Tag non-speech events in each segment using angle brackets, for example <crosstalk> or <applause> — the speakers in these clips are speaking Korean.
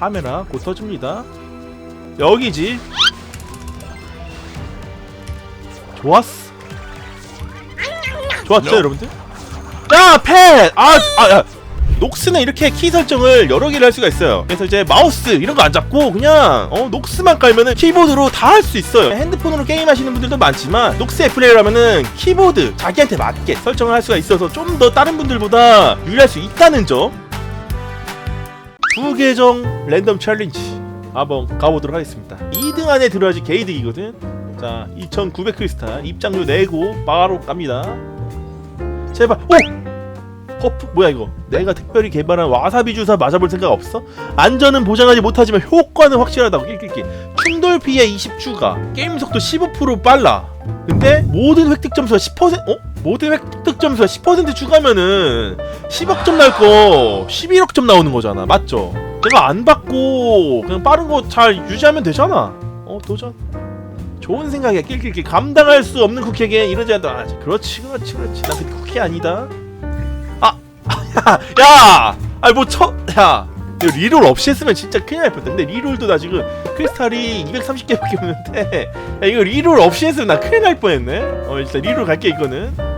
카메라 곧 터집니다 여기지 좋았어 좋았죠 여러분들? 야 펫! 아, 아, 야. 녹스는 이렇게 키 설정을 여러 개를 할 수가 있어요. 그래서 이제 마우스 이런 거 안 잡고 그냥 어, 녹스만 깔면은 키보드로 다 할 수 있어요. 핸드폰으로 게임하시는 분들도 많지만 녹스 애플레이라면은 키보드 자기한테 맞게 설정을 할 수가 있어서 좀 더 다른 분들보다 유리할 수 있다는 점. 두 계정 랜덤 챌린지 한번 가보도록 하겠습니다. 2등 안에 들어야지 게이득이거든. 자, 2,900 크리스탈 입장료 내고 바로 갑니다. 제발, 오! 퍼프 뭐야 이거? 내가 특별히 개발한 와사비 주사 맞아볼 생각 없어? 안전은 보장하지 못하지만 효과는 확실하다고 낄낄낄. 충돌 피해 20 추가. 게임 속도 15% 빨라. 근데 모든 획득 점수가 10% 어? 모든 획득 점수가 10% 추가면은 10억 점 날 거 11억 점 나오는 거잖아. 맞죠? 내가 안 받고 그냥 빠른 거 잘 유지하면 되잖아. 어 도전. 좋은 생각이야. 낄낄낄. 감당할 수 없는 쿠키에게 이러지 않다. 아, 그렇지, 그렇지, 그렇지. 나그 쿠키 아니다. 야, <laughs> 야, 아니 뭐 쳐, 야, 이거 리롤 없이 했으면 진짜 큰일 날 뻔했다. 근데 리롤도 나 지금 크리스탈이 230개밖에 없는데, 야 이거 리롤 없이 했으면 나 큰일 날 뻔했네. 어, 일단 리롤 갈게 이거는.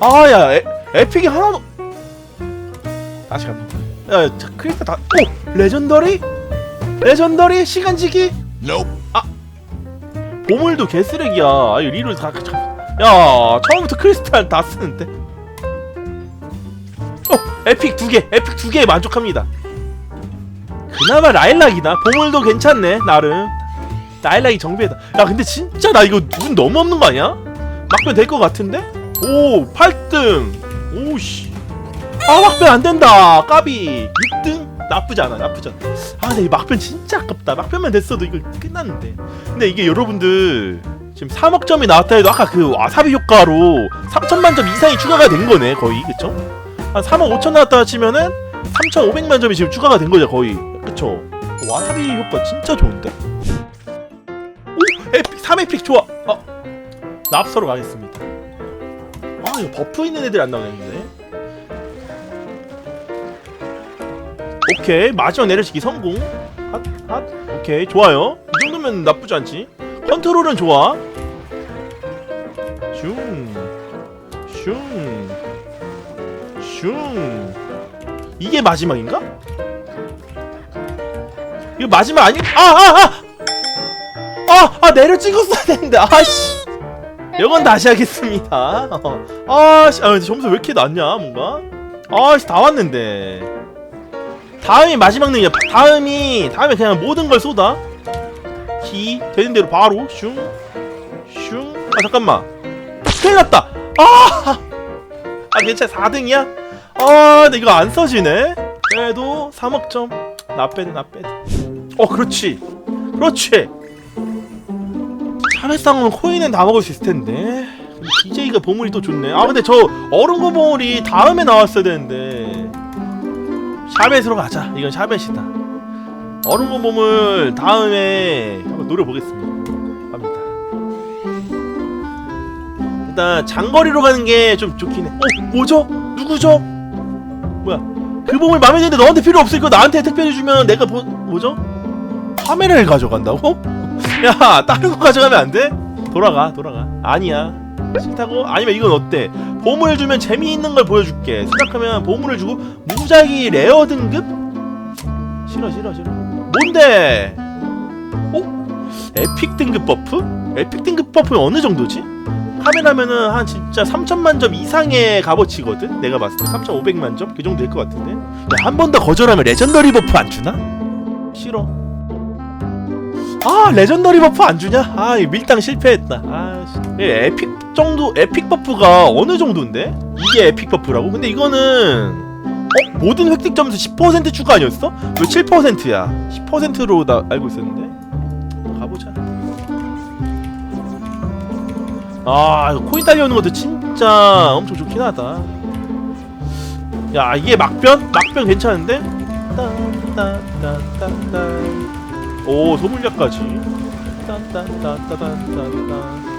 자. 아, 야, 에, 에픽이 하나도. 다시 갑니다. 야, 자, 크리스탈 다. 오, 레전더리? 레전더리 시간지기? Nope. 보물도 개쓰레기야. 아, 이거 리롤 다. 야, 처음부터 크리스탈 다 쓰는데. 어, 에픽 두 개, 에픽 두 개에 만족합니다. 그나마 라일락이나 보물도 괜찮네, 나름. 라일락이 정배다. 야, 근데 진짜 나 이거 운 너무 없는 거 아니야? 막변 될것 같은데? 오, 8등. 오씨. 아, 막변 안 된다. 까비. 6등? 나쁘지 않아, 나쁘지 않아. 아, 근데 이 막변 진짜 아깝다. 막변만 됐어도 이거 끝났는데. 근데 이게 여러분들 지금 3억 점이 나왔다 해도 아까 그 와사비 효과로 3천만 점 이상이 추가가 된 거네, 거의. 그쵸? 한 3억 5천 나왔다 치면은 3,500만 점이 지금 추가가 된 거죠, 거의. 그쵸? 와사비 효과 진짜 좋은데? 오! 에픽, 3에픽 좋아! 어. 납서로 가겠습니다. 아, 이거 버프 있는 애들이 안 나오겠는데? 오케이, 마지막 내려치기 성공. 핫, 핫. 오케이, 좋아요. 이 정도면 나쁘지 않지? 컨트롤은 좋아. 슝. 슝. 슝. 이게 마지막인가? 이거 마지막 아니? 아, 아, 아! 아, 아, 내려 찍었어야 되는데. 아씨. 이건 다시 하겠습니다. 어. 아씨, 아, 점수 왜 이렇게 낮냐, 뭔가? 아씨, 다 왔는데. 다음이 마지막 능이야. 다음이, 다음에 그냥 모든 걸 쏟아. 기, 되는 대로 바로, 슝, 슝. 아, 잠깐만. 큰일 났다. 아! 아, 괜찮아. 4등이야? 아, 근데 이거 안 써지네? 그래도 3억 점. 나 빼네, 나 빼네. 어, 그렇지. 그렇지. 쌍은 코인은 다 먹을 수 있을 텐데. DJ가 보물이 또 좋네. 아, 근데 저 얼음 보물이 다음에 나왔어야 되는데. 샤벳으로 가자. 이건 샤벳이다. 얼음 보물 다음에 한번 노려보겠습니다. 갑니다. 일단 장거리로 가는 게 좀 좋긴 해. 어, 뭐죠? 누구죠? 뭐야? 그 보물 마음에 드는데 너한테 필요 거 나한테 특별히 주면 내가 뭐 뭐죠? 카메라를 가져간다고? 야, 다른 거 가져가면 안 돼? 돌아가, 돌아가. 아니야. 싫다고? 아니면 이건 어때? 보물을 주면 재미있는 걸 보여줄게. 생각하면 보물을 주고 무작위 레어 등급? 싫어, 싫어, 싫어. 뭔데? 어? 에픽 등급 버프? 에픽 등급 버프는 어느 정도지? 카메라면은 한 진짜 3천만 점 이상의 값어치거든? 내가 봤을 때 3,500만 점? 그 정도 될 것 같은데? 야, 한번 더 거절하면 레전더리 버프 안 주나? 싫어. 아, 레전더리 버프 안 주냐? 아, 이 밀당 실패했다. 아, 에픽 정도, 에픽 버프가 어느 정도인데? 이게 에픽 버프라고? 근데 이거는 어? 모든 획득 점수 10% 추가 아니었어? 왜 7%야? 10%로 나 알고 있었는데? 가보자. 아, 코인 딸려오는 것도 진짜 엄청 좋긴 하다. 야, 이게 막변? 막변 괜찮은데? 딴딴딴딴딴. 오, 소물약까지. 딴딴딴딴딴딴.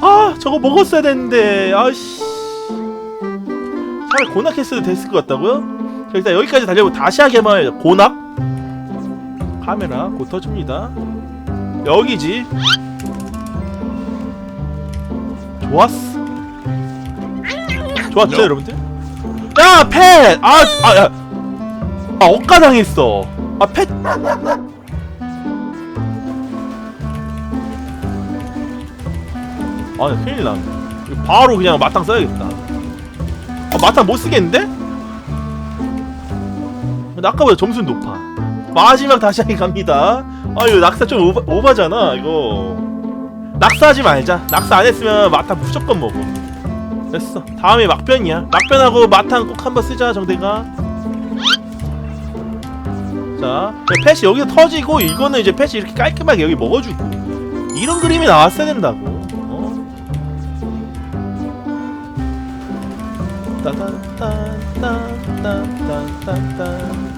아, 저거 먹었어야 됐는데. 아씨. 차라리 고낙 했어도 됐을 것 같다고요? 자, 일단 여기까지 달려고 다시 하게 해봐요 고낙 카메라 곧 터집니다 여기지 좋았어 좋았죠 여러분들? 야 펫! 아, 아, 야. 아 억가당했어. 아 펫! 아 큰일 나 이거 바로 그냥 마땅 써야겠다. 아 마땅 못 쓰겠는데? 근데 아까보다 점수는 높아. 마지막 다시 하기 갑니다. 아 이거 낙사 좀 오바, 오바잖아 이거. 낙사하지 말자. 낙사 안 했으면 마땅 무조건 먹어. 됐어. 다음에 막변이야. 막변하고 마탕 꼭 한번 쓰자 정대가 자 펫이 여기서 터지고 이거는 이제 펫이 이렇게 깔끔하게 여기 먹어주고 이런 그림이 나왔어야 된다고 어? 따단딴딴딴딴딴딴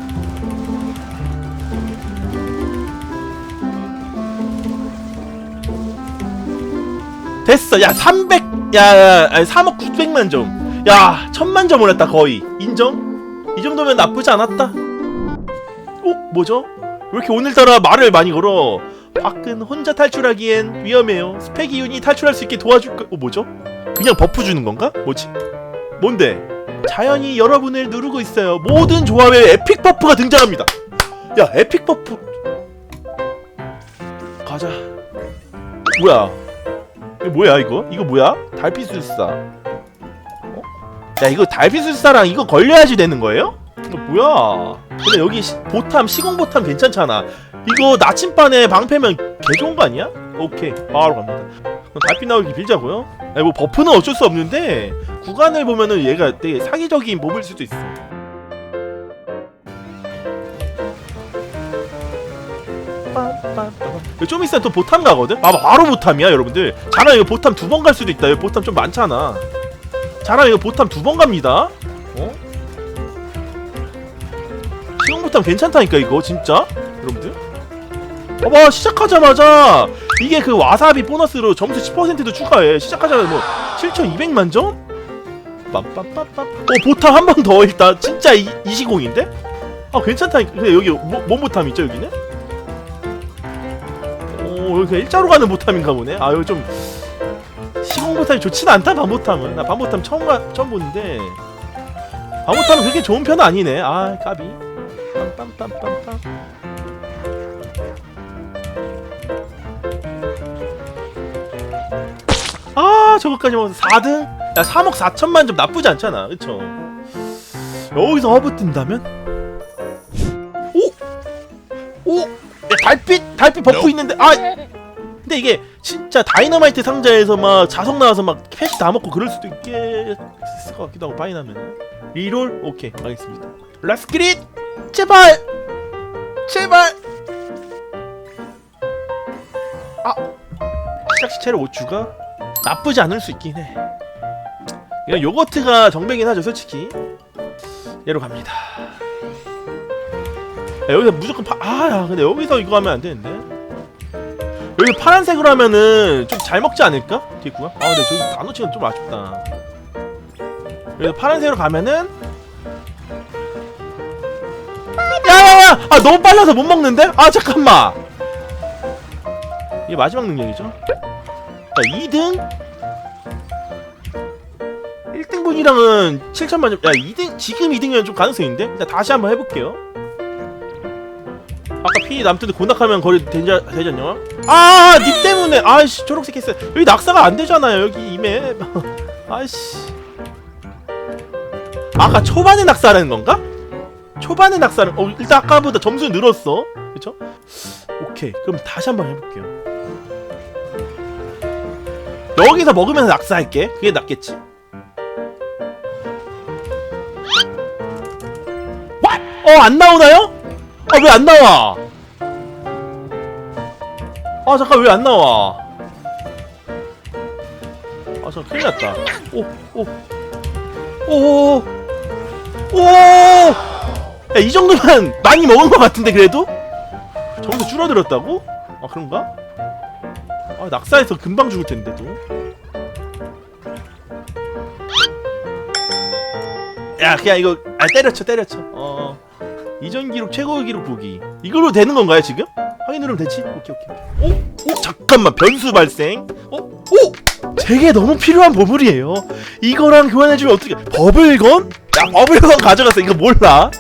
됐어 야 300, 야, 야 아니, 3억 900만 점. 야, 천만 점을 했다 거의. 인정? 이 정도면 나쁘지 않았다. 어, 뭐죠? 왜 이렇게 오늘따라 말을 많이 걸어? 밖은 혼자 탈출하기엔 위험해요. 스펙 이윤이 탈출할 수 있게 도와줄 거. 어, 뭐죠? 그냥 버프 주는 건가? 뭐지? 뭔데? 자연이 여러분을 누르고 있어요. 모든 조합에 에픽 버프가 등장합니다. 야, 에픽 버프. 가자. 뭐야? 이거 뭐야 이거? 이거 뭐야? 달빛술사 어? 야 이거 달빛술사랑 이거 걸려야지 되는 거예요? 이거 뭐야? 근데 여기 시, 보탐 시공 보탐 괜찮잖아. 이거 나침반에 방패면 개 좋은 거 아니야? 오케이 바로 갑니다. 달빛 나오기 빌자고요. 아니 뭐 버프는 어쩔 수 없는데 구간을 보면은 얘가 되게 사기적인 몹일 수도 있어. 좀 있으면 또 보탐 가거든? 아 바로 보탐이야 여러분들. 자랑 이거 보탐 두 번 갈 수도 있다. 여기 보탐 좀 많잖아. 자랑 이거 보탐 두 번 갑니다 어? 시공 보탐 괜찮다니까 이거 진짜 여러분들 봐봐 시작하자마자 이게 그 와사비 보너스로 점수 10%도 추가해 시작하자마자 뭐 7200만 점? 빰빰빰빰 어 보탐 한 번 더 일단 진짜 이, 이 시공인데? 아 괜찮다니까 근데 여기 뭐, 뭔 보탐 있죠 여기는? 오 여기 일자로 가는 보탐인가 보네. 아 여기 좀 시공 보탐이 좋진 않다 반보탐은. 나 반보탐 처음 가, 처음 보는데 반보탐은 그렇게 좋은 편은 아니네. 아 까비. 빰빰빰빰빰. 아 저거까지 먹어서 4등? 야 3억 4천만 점 나쁘지 않잖아. 그쵸? 여기서 허브 뜬다면? 오! 오! 야, 달빛 달빛 버프 있는데 아 근데 이게 진짜 다이너마이트 상자에서 막 자석 나와서 막 캐시 다 먹고 그럴 수도 있겠을 것 같기도 하고 파이나면 리롤 오케이 알겠습니다 라스크릿 제발 제발 아 시작 시체를 5추가 나쁘지 않을 수 있긴 해 그냥 요거트가 정배긴 하죠 솔직히 얘로 갑니다 야, 여기서 무조건 파... 아, 야, 근데 여기서 이거 하면 안 되는데. 여기 파란색으로 하면은 좀 잘 먹지 않을까? 뒷구가? 아, 근데 저기 나노치는 좀 아쉽다. 여기서 파란색으로 가면은 야야야! 아, 너무 빨라서 못 먹는데? 아, 잠깐만. 이게 마지막 능력이죠? 자, 2등 1등분이랑은 7천만 점. 야, 2등 지금 2등이면 좀 가능성이 있는데? 일단 다시 한번 해볼게요. 아까 피 남트도 고낙하면 거리 되지, 되지 않냐? 아, 니 때문에. 아이씨, 초록색 했어. 여기 낙사가 안 되잖아요. 여기 이맵. <laughs> 아이씨. 아까 초반에 낙사라는 건가? 초반에 낙사를. 어, 일단 아까보다 점수 늘었어. 그쵸? 오케이. 그럼 다시 한번 해볼게요. 여기서 먹으면서 낙사할게. 그게 낫겠지? 어, 안 나오나요? 아 왜 안 나와? 아 잠깐 왜 안 나와? 아 잠깐 큰일 났다. 오 오. 오. 오. 야, 이 정도면 많이 먹은 것 같은데 그래도? 점수 줄어들었다고? 아 그런가? 아 낙사해서 금방 죽을 텐데 또. 야 그냥 이거 아 때려쳐 때려쳐 어 이전 기록 최고 기록 보기 이걸로 되는 건가요 지금? 확인 누르면 되지? 오케이 오케이 오? 오 잠깐만 변수 발생 어? 오! 제게 너무 필요한 보물이에요 이거랑 교환해주면 어떻게 버블건? 야 버블건 가져갔어 이거 몰라